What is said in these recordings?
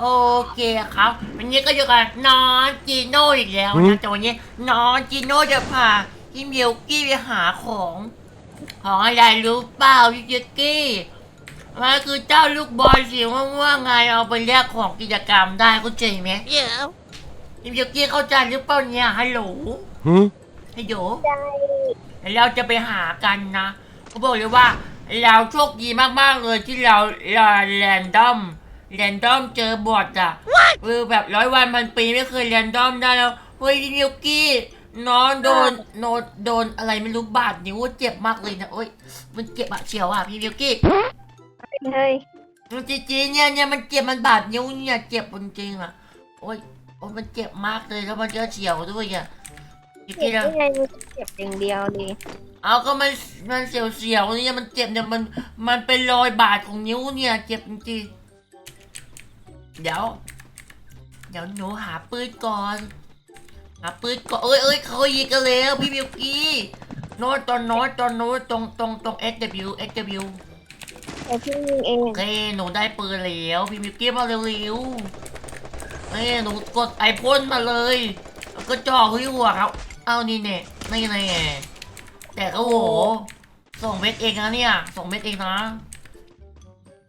โอเคครับ วันนี้ก็อยู่กับน้องจีโน่อีกแล้วอืนะมแต่วันนี้น้องจีโน่จะพาพี่มิวกี้ไปหาของ ของอะไรรู้เปล่าพี่มิวกี้มันคือเจ้าลูกบอลสีม่วงๆไงเอาไปแลกของกิจกรรมได้เข้าใจไหม Yeah. พี่มิวกี้เข้าใจหรือเปล่าเนี่ยฮัลโหลหืมฮัลโหลใจเราจะไปหากันนะเขาบอกเลยว่า เราโชคดีมากๆเลยที่เราเราแรนดอม แรนดอมเจอบอทอะเออแบบร้อยวันพันปีไม่เคยแรนดอมได้แล้ว เฮ้ยพี่มิวกี้น้องโดนโนโดนอะไรไม่รู้บาดนิ้วเจ็บมากเลยนะโอ้ยมันเจ็บอะเฉียวอะพี่มิวกี้เฮ้ยมันจริงๆเนี่ยเนี่ยมันเจ็บมันบาดนิ้วเนี่ยเจ็บจริงๆอะโอ้ยโอ้ยมันเจ็บมากเลยแล้วมันก็เฉียวด้วยอะพี่เจ็กี้บนะ ยังไงมันเจ็บอย่างเดียวดิเอาก็มันมันเสียวๆเนี่ยมันเจ็บเนี่ยมันมันเป็นรอยบาดของนิ้วเนี่ย เจ็บจริงๆ เดี๋ยว เดี๋ยวหนูหาปืนก่อน หาปืนก่อน เอ้ยเอ้ยเขายิงกันแล้วพี่บิวกี้โน้ตตอนโน้ตตอนโน้ตตรงตรงตรง S W S W แต่พี่ยิงเองโอเคหนูได้ปืนแล้วพี่บิวกี้มาเร็วๆเอ้ยหนูกดไอพ่นมาเลยแล้วก็จ่อที่หัวครับเอานี่เนี่ยนี่ไงแต่ก็โหส่งเม็ดเองนะเนี่ยส่งเม็ดเองนะเ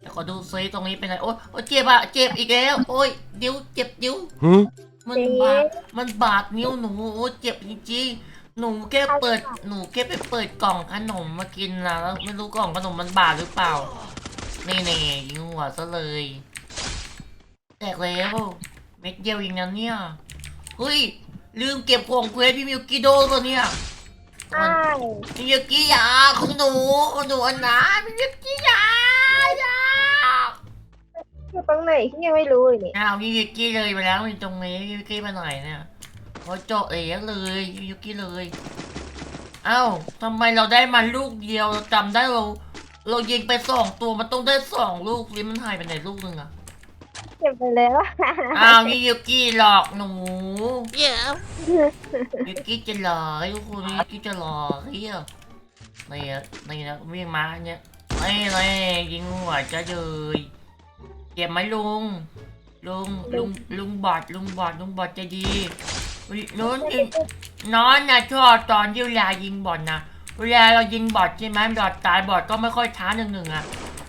ดี๋ยวขอดูซิตรงนี้เป็นไงโอ๊ยโอ๊ยเจ็บอะเจ็บอีกแล้ว โอ๊ยนิ้วเจ็บนิ้วหืมมันบาดมันบาดนิ้วหนูโอ๊ยเจ็บจริงๆหนูแค่เปิดหนูแค่ไปเปิดกล่องขนมมากินนะแล้วไม่รู้กล่องขนมมันบาดหรือเปล่านี่เน่ยิงหัวซะเลยแตกแล้วเม็ดเดียวเองนะเนี่ยเฮ้ยลืมเก็บของเควสพี่มิวกิโดตัวเนี่ย ใช่พี่มิวกี้อยาของหนูของหนูอันนะพี่มิวกี้อยาอยาอยู่ตรงไหนที่ยังไม่รู้เลยนี่อ้าวพี่มิวกี้เลยไปแล้วอยู่ตรงนี้พี่มิวกี้มาหน่อยเนี่ยเขาเจาะเอ๋เลยพี่มิวกี้เลยเอ้าทำไมเราได้มาลูกเดียวเราจำได้เรา เรายิงไปสองตัวมันต้องได้สองลูกสิมันหายไปไหนลูกหนึ่งอะ เจ็บไปแล้วอ้าวพี่มิวกี้หลอกหนู Yeah. มิวกี้จะหลอกทุกคนมิวกี้จะหลอกเฮียนี่อะนี่นะวิ่งมาเนี่ยไม่เลยยิงหัวจะเลยเก็บไหมลุงลุงลุงลุงบอดลุงบอดลุงบอดจะดีอุ๊ยนู้นอีกน้อนนะชอบตอนที่เวลายิงบอดนะเวลาเรายิงบอดใช่ไหมบอดตายบอดก็ไม่ค่อยช้าหนึ่งหนึ่งอะ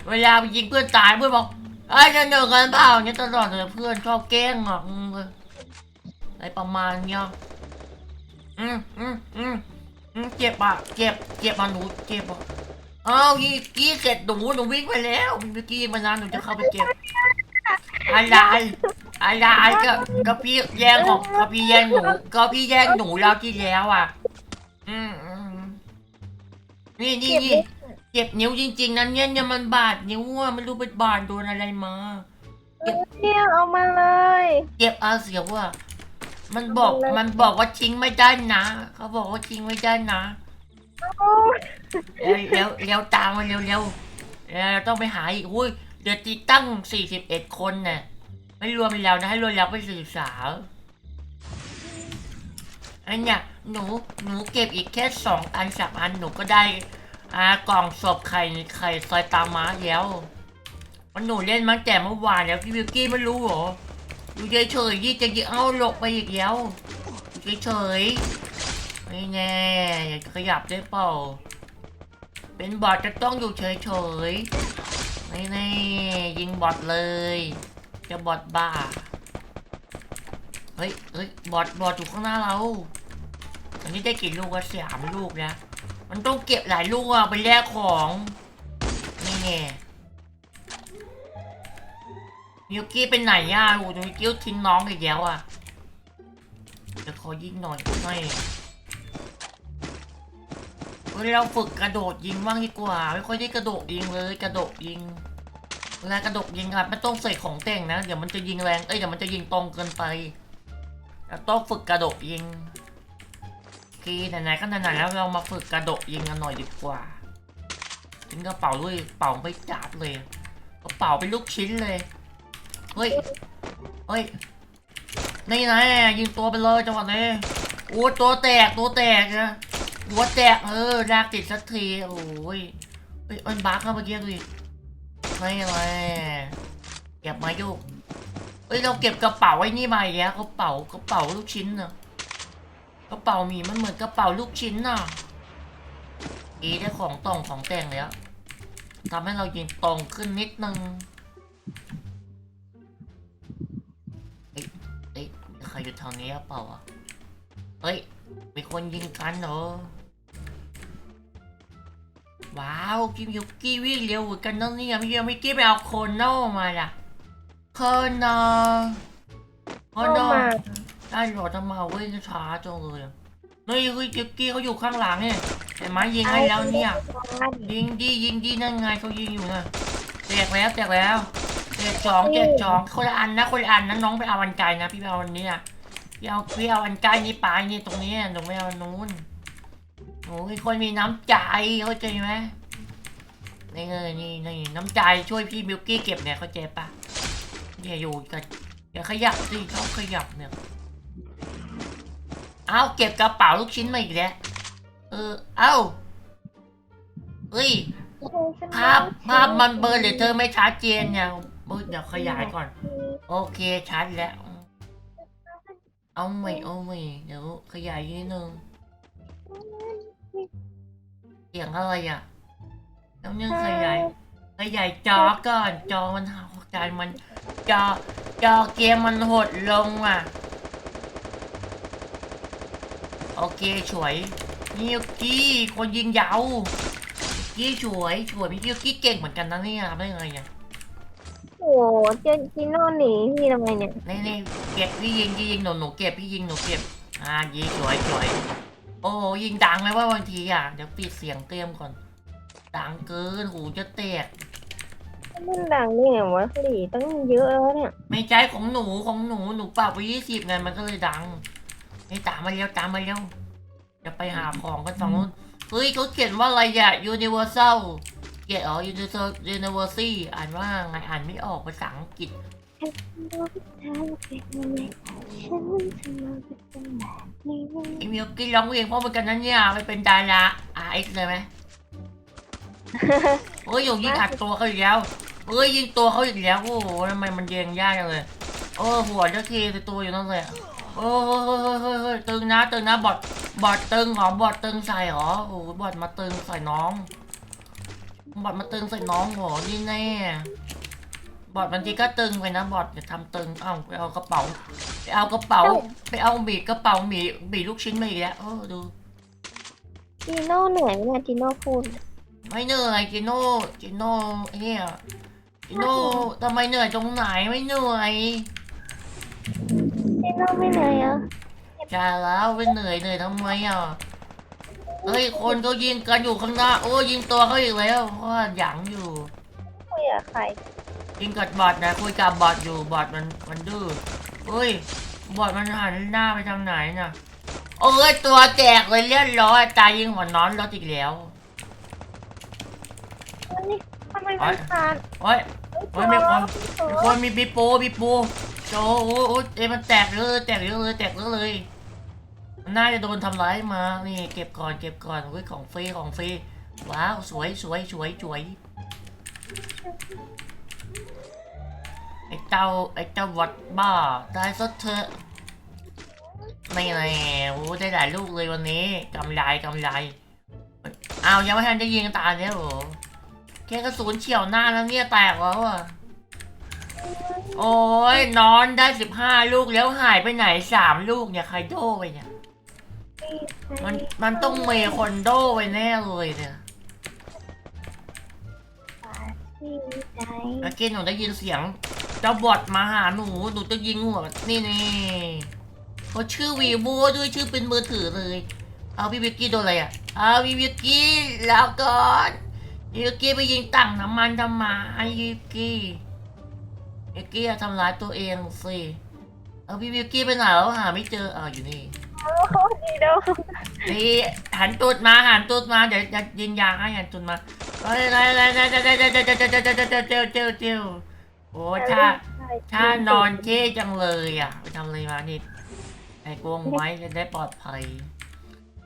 เวลายิงเพื่อนตายเพื่อนบอก ไอ้ยจะหนึ่งกันเปล่าเนี่ยตลอดเลยเพื่อนชอบแกล้งอะอืมอะไรประมาณเนี้ยอืมอืมอืมอืมเจ็บอะเจ็บเจ็บอะหนูเจ็บอะอ้าวกี้กี้เสร็จหนูหนูวิ่งไปแล้วเมื่อกี้มานานหนูจะเข้าไปเก็บอะไรอะไรก็ก็พี่แย่งของก็พี่แย่งหนูก็พี่แย่งหนูแล้วที่แล้วอะ อืมอืมนี่นี่นี่ เจ็บนิ้วจริง ๆนะเนี่ยเนี่ยมันบาดนิ้วอะไม่รู้ไปบาดโดนอะไรมา เนี่ยเอามาเลย เจ็บอาเสียวอะมันบอกมันบอกว่าทิ้งไม่ได้นะเขาบอกว่าทิ้งไม่ได้นะโอ้ยเร็วเร็วเร็วตามมาเร็วเร็วเร็วต้องไปหาอีกอุ้ยเดี๋ยวตีตั้งสี่สิบเอ็ดคนเนี่ยไม่รวมเรานะให้รวมเราไปสื่อสาวอันเนี้ยหนูหนูเก็บอีกแค่สองอันสามอันหนูก็ได้ อ่ากล่องศพไข่ไข่ซอยตามม้าแล้วมันหนูเล่นมาแต่เมื่อวานแล้วพี่วิวกี้ไม่รู้เหรออยู่เฉยๆยี่จะยิงเอาหลบไปอีกแล้วอยู่เฉยๆไม่แน่อย่าขยับได้เปล่า เป็นบอทจะต้องอยู่เฉยๆไม่แน่ยิงบอทเลย จะบอทบ้าเฮ้ยเฮ้ยบอทบอทอยู่ข้างหน้าเรา อันนี้ได้กี่ลูกวะสามลูกนะ มันต้องเก็บหลายลูกอะไปแลกของนี่ไงมิวกี้เป็นไหนอะโอ้โหมิวกี้ทิ้งน้องอีกแล้วอะเดี๋ยวขอยิงหน่อยไม่เฮ้ยเราฝึกกระโดดยิงบ้างดีกว่า ไม่ค่อยได้กระโดดยิงเลยกระโดดยิงเวลากระโดดยิงครับไม่ต้องใส่ของแต่งนะ เดี๋ยวมันจะยิงแรง เอ้ยเดี๋ยวมันจะยิงตรงเกินไป ต้องฝึกกระโดดยิง โอเคไหนๆก็ไหนๆแล้วเรามาฝึกกระโดดยิงกันหน่อยดีกว่าทิ้งกระเป๋าด้วยเป๋าไม่จับเลยกระเป๋าเป็นลูกชิ้นเลยเฮ้ยเฮ้ยนี่นะยิงตัวไปเลยจังหวะนี้โอ้ตัวแตกตัวแตกนะหัวแตกเออลากติดสักทีโอ้ยเฮ้ยมันบักเข้ามื่อกี้ดูดิไม่เลยเก็บมายุกเอ้ยเราเก็บกระเป๋าไว้นี่มาอีกแล้วกระเป๋ากระเป๋าลูกชิ้นเน่ะ กระเป๋าหมีมันเหมือนกระเป๋าลูกชิ้นน่ะอีได้ของตรงของแต่งแล้วทำให้เรายิงตรงขึ้นนิดนึงเอ้ยเอ้ยมีใครอยู่แถวนี้หรือเปล่าอะเฮ้ย มีคนยิงกันเหรอ ว้าวกิมยุกี้วิ่งเร็วเหมือนกันนะเนี่ยพี่ยังไม่กี้ไปเอาโคนโน่มาล่ะโคนโน่โคนโน่ ได้หรอทำไมวิ่งช้าจังเลยอะเฮ้ยเฮ้ยยุกี้เขาอยู่ข้างหลังเนี่ยเห็นไหมยิงให้แล้วเนี่ยยิงดียิงดีนั่นไงเขายิงอยู่นะแตกแล้วแตกแล้วแตกสองแตกสองคนละอันนะคนละอันนะน้องไปเอาอันไกลนะพี่ไปเอาอันนี้นะพี่เอาพี่เอาอันไกลนี่ไปนี่ตรงนี้หนูไม่เอาอันนู้นหนูเป็นคนมีน้ำใจเข้าใจไหมนี่เงยนี่นี่น้ำใจช่วยพี่มิวกี้เก็บเนี่ยเข้าใจปะเนี่ยอยู่กันอย่าขยับสิชอบขยับเนี่ย เอาเก็บกระเป๋าลูกชิ้นมาอีกแล้วเออ เอ้าเฮ้ยภาพภาพมันเบลอหรือเธอไม่ชัดเจนเนี่ยเบอร์เดี๋ยวขยายก่อน โอเคชัดแล้ว เอาใหม่เอาใหม่เดี๋ยวขยายนิดนึงเสียงอะไรอะแล้วเนี่ยขยายขยายจอก่อน จอมันหาการมัน จอจอเกมมันหดลงอะ โอเคสวยนี่ยุกี้คนยิงยาวกี้สวยสวยพี่กี้เก่งเหมือนกันนะเนี่ยทำได้ไงอะโอ้เจนจิโน่หนีพี่ทำไมเนี่ยนี่นี่เก็บพี่ยิงพี่ยิงหนูหนูเก็บพี่ยิงหนูเก็บอ่ายิงสวยสวยโอ้โหยิงดังไหมว่าบางทีอะเดี๋ยวปิดเสียงเตรียมก่อนดังเกินหูจะแตกมันดังนี่ไงวะหลีตั้งเยอะแล้วเนี่ย ไม่ใช่ของหนูของหนูหนูปรับไปยี่สิบไงมันก็เลยดัง นี่ตามมาเร็วตามมาเร็วจะไปหาของกันฝั่งนู้นเฮ้ยเขาเขียนว่าอะไรอะ Universal เขียนอ๋อ Universal University อ่านว่าไงอ่านไม่ออกภาษาอังกฤษไอมิวกี้ร้องเพลงเพราะเหมือนกันนั้นเนี่ยไปเป็นดาราอาเอ็กเลยไหมเฮ้ยอยู่ยิงอัดตัวเขาอีกแล้วเฮ้ยยิงตัวเขาอีกแล้วโอ้โหทำไมมันเยิงยากจังเลย โอ้หัวจะทีตัวอยู่นั่นเลยอะโอ้ เฮ้ยเฮ้ยเฮ้ยเฮ้ยเฮ้ยตึงนะตึงนะบอดบอดตึงเหรอบอดตึงใส่เหรอโอ้โหบอดมาตึงใส่น้องบอดมาตึงใส่น้องเหรอนี่แน่บอดบางทีก็ตึงไปนะบอดอย่าทำตึงเอ้าไปเอากระเป๋าไปเอากระเป๋า ไปเอาบีกระเป๋าหมีบีลูกชิ้นมาอีกแล้วโอ้ดูจิโน่เหนื่อยไหมเนี่ยจิโน่พูดไม่เหนื่อยจิโน่จิโน่ไอ้เนี่ยจิโน่ทำไมเหนื่อยตรงไหนไม่เหนื่อย จิโน่ไม่เหนื่อยเหรอใช่แล้วไม่เหนื่อยเหนื่อยทำไมอะเฮ้ยคนก็ยิงกันอยู่ข้างหน้าโอ้ยิงตัวเขาอีกแล้วเพราะว่าหยังอยู่ คุยกับใครยิงกับบอทนะคุยกับบอทอยู่บอทมันมันดื้อเฮ้ยบอทมันหันหน้าไปทางไหนน่ะโอ้ยตัวแจกเลยเลี่ยนร้อยตายยิงหัวนอนรถอีกแล้วมันนี่ทำไมมันขาดโอ้ยโอ้ยมีคนมีคนมีปีโป้ปีโป้ โจโอ้โหเอ้มันแตกเยอะเลยแตกเยอะเลยแตกเยอะเลย มันน่าจะโดนทำร้ายมา นี่เก็บก่อนเก็บก่อนเฮ้ยของฟรีของฟรี ว้าวสวยสวยสวยสวยไอ้เจ้าไอ้เจ้าวัดบ้าได้สักเถอะไม่ไงโอ้ได้หลายลูกเลยวันนี้กำไรกำไรอ้าวยังไม่ทันจะยิงตาเนี่ยเหรอแค่กระสุนเฉียวหน้าแล้วเนี่ยแตกแล้วอะ โอ้ยนอนได้สิบห้าลูกแล้วหายไปไหนสามลูกเนี่ยใครโดไปเนี่ย มันมันต้องเมย์คนโดไปแน่เลยเนี่ยที่ใจเมื่อกี้หนูได้ยินเสียงเจ้าบอทมาหาหนูหนูจะยิงหัวนี่นี่เขาชื่อวีโวด้วยชื่อเป็นมือถือเลย เอาพี่วิกกี้โดนอะไรอะเอาพี่วิกกี้แล้วก่อนพี่วิกกี้ไปยิงตั้งน้ำมันทำไมพี่วิกกี้ วิกกี้อย่าทำร้ายตัวเองสิเอาพี่วิกกี้ไปไหนแล้วหาไม่เจออ่าอยู่นี่โอ้โหดีโดนี่หันตูดมาหันตูดมาเดี๋ยวจะยิงยางให้หันตูดมาเฮ้ยอะไรอะไรอะไรอะไรอะไรอะไรอะไรอะไรอะไรอะไรโอ้ชาชานอนเจ๊จังเลยอะไปทำอะไรมานี่ไอ้กวงไว้จะได้ปลอดภัย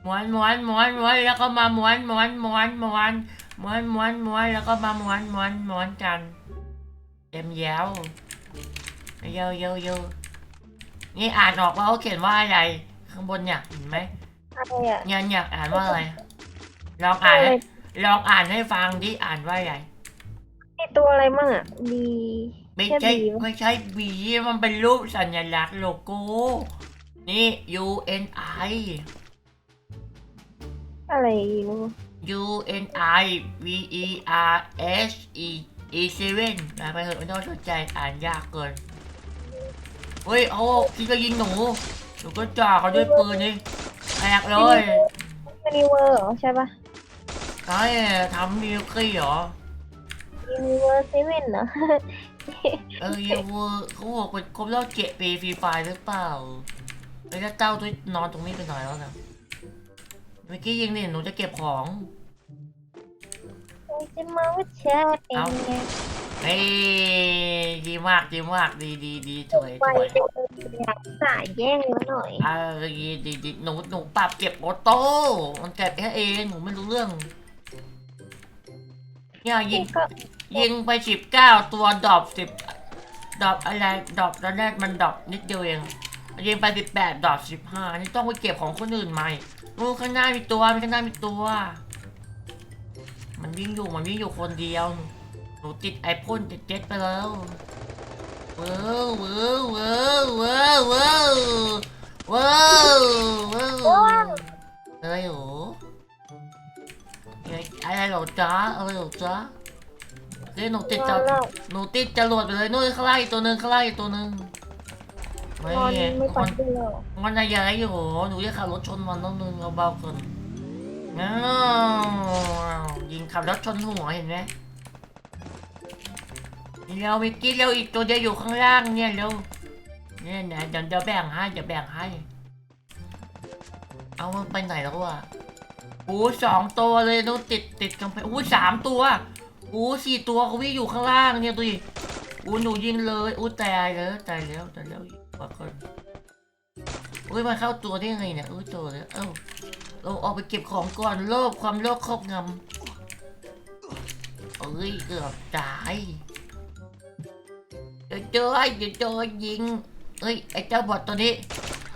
ม้วนม้วนม้วนม้วนแล้วก็มาม้วนม้วนม้วนม้วนม้วนม้วนม้วนแล้วก็มาม้วนม้วนม้วนกัน เต็มแย้วไปเยอะเยอะเยอะนี่อ่านออกว่าเขาเขียนว่าอะไรข้างบนเนี่ยเห็นไหมอะไรอะเนี่ยเนี่ยอ่านว่าอะไรลองอ่านให้ลองอ่านให้ฟังดิอ่านว่าอะไรมีตัวอะไรมั่งอะบีไม่แค่ใช่บีไม่ใช่บีมันเป็นรูปสัญลักษณ์โลโก้ นี่ U N I อะไรอยู่ U N I V E R S E E 7 นะไปเถอะไม่ต้องสนใจอ่านยากเกิน เฮ้ยโอ้พี่ก็ยิงหนูหนูก็จ่าเขาด้วยปืนนี่แตกเลยยูนิเวอร์เหรอใช่ปะใช่ทำมิวกี้เหรอยูนิเวอร์เซเว่นเหรอเออเยเวอร์เขาบอกเป็นครบรอบเจ็ดปีฟรีไฟหรือเปล่าแล้วถ้าเต้าตัวนอนตรงนี้ไปหน่อยแล้วนะเมื่อกี้ยิงนี่หนูจะเก็บของ จะมาว่าแชร์เป็นไงเฮ้ยดีมากดีมากดีดีดีสวยไปสวยอยากสายแย่งมาหน่อยเออดีดีดีหนูหนูปรับเก็บออโต้มันเก็บแค่เองหนูไม่รู้เรื่องเนี่ยยิงก็ยิงไปสิบเก้าตัวดรอปสิบดรอปอะไรดรอปตอนแรกมันดรอปนิดเดียวเองยิงไปสิบแปดดรอปสิบห้านี่ต้องไปเก็บของคนอื่นใหม่นู่นข้างหน้ามีตัวมีข้างหน้ามีตัว มันวิ่งอยู่มันวิ่งอยู่คนเดียว หนูติดไอพ่นติดเจ็ตไปแล้วเว้าวเว้าวเว้าวเว้าวเว้าวเว้าวเว้าวอะไรหรอเอ้ยอะไรหรอจ๊ะอะไรหรอจ๊ะเฮ้ยหนูติดนจะอนแล้วหนูติดจรวดไปเลยนู่นข้างล่างอีกตัวหนึ่งข้างล่างอีกตัวหนึ่งไม่นอนไม่มัปัดนเดียวมันอะไรอยู่หนูจะขับรถชนมันต้องนึงเอาเบาๆก่อน อ้าวยิงขับรถชนหัวเห็นไหมเร็วมิกกี้เร็วอีกตัวเดียวอยู่ข้างล่างเนี่ยเร็วเนี่ยเดี๋ยวเดี๋ยวเดี๋ยวแบ่งให้เดี๋ยวแบ่งให้ เอามันไปไหนแล้ววะโอ้สองตัวเลยนู่นติดติดกันไปโอ้สามตัวโอ้สี่ตัวเขาวิ่งอยู่ข้างล่างเนี่ยดูดิโอ้หนูยิงเลยโอ้ตายแล้วตายแล้วตายแล้วขอคนโอ้ยมันเข้าตัวได้ไงเนี่ยโอ้ตัวเลยเอ้า เราออกไปเก็บของก่อนโลภความโลภครอบงำเอ้ยเกือบตายเดี๋ยวเจอเดี๋ยวเจอยิงเอ้ยไอ้เจ้าบอทตัวนี้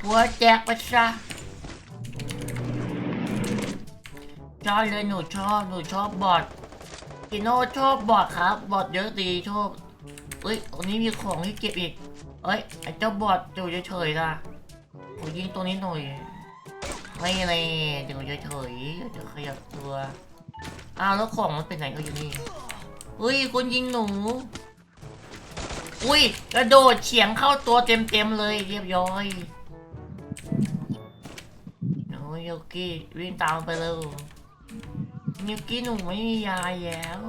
หัวแจกไปซะชอบเลยหนูชอบหนูชอบบอทกิโนชอบบอทครับ บอทเยอะดีชอบเอ้ยตรงนี้มีของให้เก็บอีกเอ้ยไอ้เจ้าบอทอยู่เฉยๆนะขอยิงตัวนี้หน่อย ไม่เลยเดี๋ยวเฉยๆเดี๋ยวจะขยับตัว อ้าวแล้วของมันเป็นไหนก็อยู่นี่เฮ้ยคนยิงหนู อุ้ยกระโดดเฉียงเข้าตัวเต็มๆเลยเรียบร้อยโอ้ยโยกี้วิ่งตามไปเลยมิวกี้หนูไม่มียาแล้ว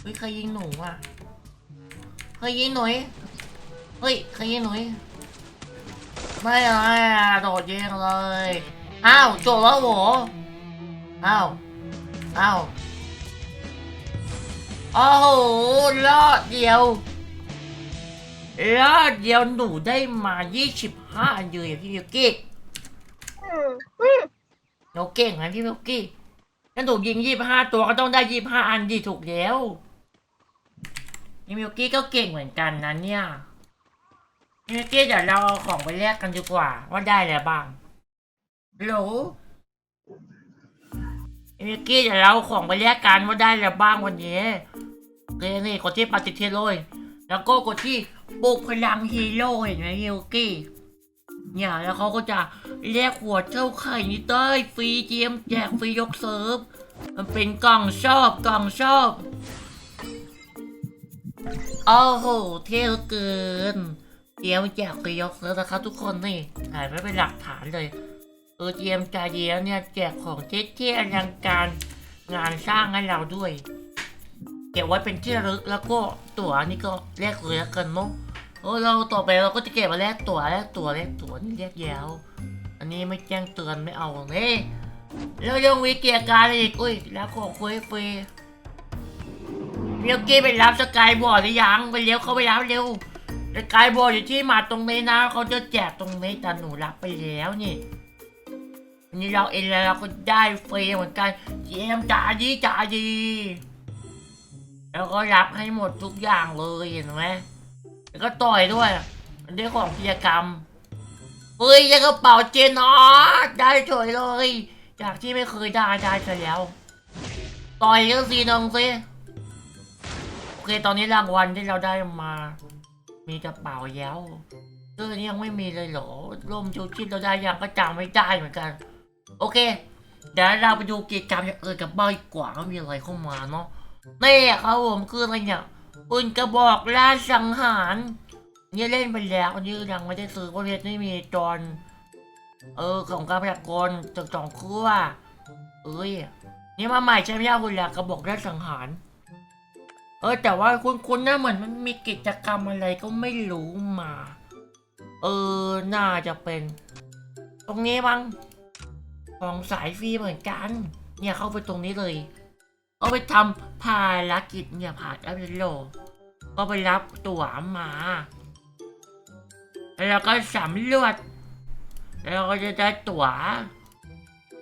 เฮ้ยใครยิงหนูอะใครยิงหนูเฮ้ยใครยิงหนู ไม่อะไรอะโดดยิงเลย อ้าวจบแล้วเหรออ้าว อ้าว โอ้โหรอดเดียวแล้วเดียวหนูได้มา 25 อันเลยอะพี่มิวกี้อืมอืมหนูเก่งนะพี่มิวกี้ถ้าหนูยิง 25 ตัวก็ต้องได้ 25 อันดีถูกแล้วพี่มิวกี้ก็เก่งเหมือนกันนะเนี่ย พี่มิวกี้เดี๋ยวเราเอาของไปแลกกันดีกว่า ว่าได้อะไรบ้างฮัลโหลพี่มิวกี้เดี๋ยวเราเอาของไปแลกกันว่าได้อะไรบ้างวันนี้เรยนี่กดที่ปฏิทินเลยแล้วก็กดที่ปลุกพลังฮีโร่เห็นไหมฮิวกี้เนี่ยแล้วเขาก็จะแลกหัวเจ้าไข่นี่ได้ฟรีเจียมแจกฟรียกเซิร์ฟมันเป็นกล่องชอบกล่องชอบโอ้โหเท่เกิน เจียมแจกฟรียกเซิร์ฟนะครับทุกคนนี่ถ่ายไว้เป็นหลักฐานเลยเออเจียมจ่าเดียวเนี่ยแจกของเท่ๆอลังการงานสร้างให้เราด้วยเก็บไว้เป็นที่ระลึกแล้วก็ตั๋วนี่ก็แลกเลยละกันเนาะโอ้เราต่อไปเราก็จะเก็บมาแลกตั๋วแลกตั๋วแลกตั๋วนี่แลกยาวอันนี้ไม่แจ้งเตือนไม่เอาเลยแล้วยังมีเกียร์การอีกอุ้ยแล้วของคุยฟรีเมียวกี้ไปรับสกายบอร์ดหรือยังไปเร็วเขาไปรับเร็ว สกายบอร์ดอยู่ที่หมาดตรงนี้นะเขาจะแจกตรงนี้แต่หนูรับไปแล้วนี่อันนี้เราเองแล้วเราก็ได้ฟรีเหมือนกันเจมส์จ่าดีจ่าดีแล้วก็รับให้หมดทุกอย่างเลยเห็นไหมแล้วก็ต่อยด้วยมันได้ของกิจกรรมเฮ้ยยังกระเป๋าเจนอสได้เฉยเลย จากที่ไม่เคยได้ได้ซะแล้ว ต่อยกันสิน้องสิโอเคตอนนี้รางวัลที่เราได้มา มีกระเป๋าแล้วเออนี่ยังไม่มีเลยเหรอร่มชูชีพเราได้ยังก็จำไม่ได้เหมือนกัน โอเค เดี๋ยวเราไปดูกิจกรรมอย่างอื่นกับบ้านดีกว่าว่ามีอะไรเข้ามาเนาะนี่ครับผมคืออะไรเนี่ยปืนกระบอกล่าสังหารนี่เล่นไปแล้วนนี้ยังไม่ได้ซื้อเพราะเพชรไม่มีจอนเออของการพยากรณ์จากสองเครื่องเอ้ยนี่มาใหม่ใช่ไหมครับคุณล่ะกระบอกล่าสังหาร เออแต่ว่าคุณคุณน่าเหมือนมันมีกิจกรรมอะไรก็ไม่รู้มา เออน่าจะเป็น ตรงนี้มั้งของสายฟรีเหมือนกัน เนี่ยเข้าไปตรงนี้เลย เอาไปทำภารกิจเนี่ยผ่านแอปเปิลโลก็ไปรับตั๋วมา แล้วก็สำรวจแล้วก็จะได้ตั๋ว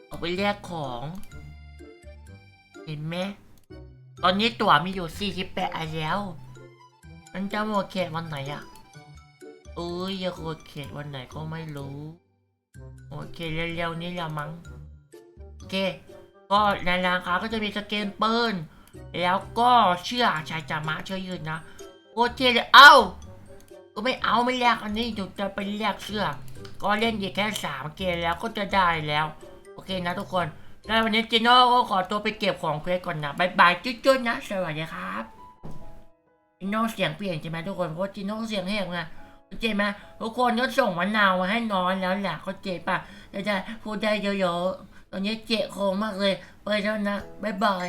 เอาไปเรียกของ เห็นไหม ตอนนี้ตั๋วมีอยู่48อันแล้ว มันจะหมดเขตวันไหนอะเอ้ยจะหมดเขตวันไหนก็ไม่รู้ โอเคเร็วๆนี้ละมั้ง โอเค ก็ในร้านค้าก็จะมีสเกนปืนแล้วก็เชื่อชายจามะเชื่อยืนนะโอเคเลยเอ้า ก็ไม่เอาไม่แลกอันนี้เดี๋ยวจะไปแลกเสื้อ ก็เล่นอีกแค่สามเกมแล้วก็จะได้แล้ว โอเคนะทุกคน แล้ววันนี้จิโน่ก็ขอตัวไปเก็บของเคลก่อนนะบายบายจุ๊ดๆนะ สวัสดีครับจิโน่เสียงเปลี่ยนใช่ไหมทุกคนเพราะจิโน่เสียงแหบไงเข้าใจไหมทุกคนก็ส่งมะนาวมาให้นอนแล้วแหละเข้าใจปะจะได้พูดได้เยอะๆตอนนี้เจ็บคงมากเลยไปแล้วนะบายบาย